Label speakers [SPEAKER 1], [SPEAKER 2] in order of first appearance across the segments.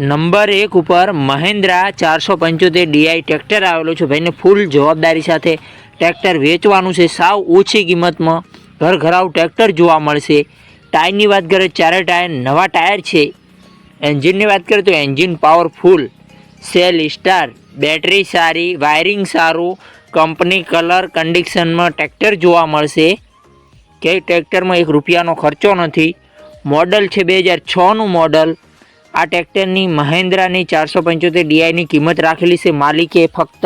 [SPEAKER 1] Number એક ઉપર મહિન્દ્રા ચારસો પંચોતેર ડીઆઈ ટ્રેક્ટર આવેલું છે. ભાઈને ફૂલ જવાબદારી સાથે ટ્રેક્ટર વેચવાનું છે. સાવ ઓછી કિંમતમાં ઘર ઘરાવ ટ્રેક્ટર જોવા મળશે. ટાયરની વાત કરીએ ચારે ટાયર નવા ટાયર છે. એન્જિનની વાત કરીએ તો engine powerful, self start, battery સારી, વાયરિંગ સારું, કંપની કલર, કન્ડિશનમાં ટ્રેક્ટર જોવા મળશે. કે ટ્રેક્ટરમાં એક રૂપિયાનો ખર્ચો નથી. મોડલ છે બે હજાર છનું મોડલ. આ ટ્રેક્ટરની મહેન્દ્રાની ચારસો પંચોતેર ડીઆઈની કિંમત રાખેલી છે. માલિકે ફક્ત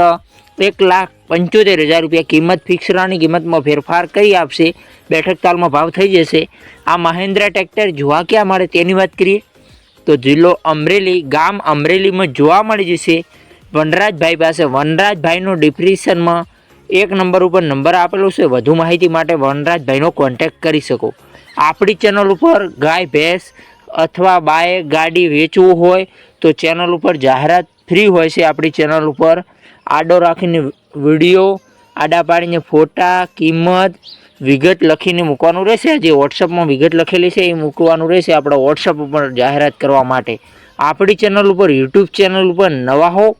[SPEAKER 1] એક લાખ પંચોતેર હજાર રૂપિયા કિંમત ફિક્સરાની કિંમતમાં ફેરફાર કરી આપશે. બેઠક તાલમાં ભાવ થઈ જશે. આ મહેન્દ્રા ટ્રેક્ટર જોવા ક્યાં મળે તેની વાત કરીએ તો જિલ્લો અમરેલી, ગામ અમરેલીમાં જોવા મળી જશે. વનરાજભાઈ પાસે વનરાજભાઈનો ડિપ્રેશનમાં એક નંબર ઉપર નંબર આપેલો છે. વધુ માહિતી માટે વનરાજભાઈનો કોન્ટેક્ટ કરી શકો. આપણી ચેનલ ઉપર ગાય, ભેંસ અથવા બાય ગાડી વેચવું હોય તો ચેનલ ઉપર જાહેરાત ફ્રી હોય છે. આપણી ચેનલ ઉપર આડો રાખીને વીડિયો, આડા પાડીને ફોટા, કિંમત, વિગત લખીને મૂકવાનું રહેશે. જે વોટ્સઅપમાં વિગત લખેલી છે એ મૂકવાનું રહેશે આપણા વોટ્સઅપ ઉપર જાહેરાત કરવા માટે. આપણી ચેનલ ઉપર યુટ્યુબ ચેનલ ઉપર નવા હો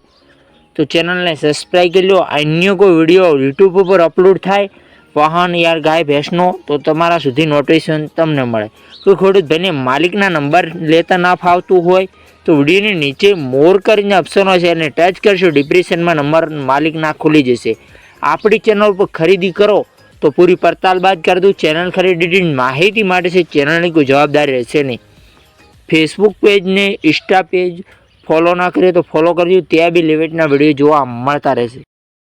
[SPEAKER 1] તો ચેનલને સબસ્ક્રાઈબ કરી લો. અન્ય કોઈ વીડિયો યુટ્યુબ ઉપર અપલોડ થાય વાહન યાર ગાય ભેંસનો, તો તમારા સુધી નોટિફિકેશન તમને મળે. કોઈ ખેડૂત ભાઈને માલિકના નંબર લેતા ના ફાવતું હોય, તો વિડીયોની નીચે મોર કરીને ઓપ્શનો છે એને ટચ કરશો ડિપ્રેશનમાં નંબર માલિકના ખુલી જશે. આપણી ચેનલ પર ખરીદી કરો, તો પૂરી પડતાલ બાદ કરી દઉં. ચેનલ ખરીદીની માહિતી માટે છે ચેનલની કોઈ જવાબદારી રહેશે નહીં. ફેસબુક પેજને ઇન્સ્ટા પેજ ફોલો ના કરીએ તો ફોલો કરજો, ત્યાં બી લિમિટના વીડિયો જોવા મળતા રહેશે.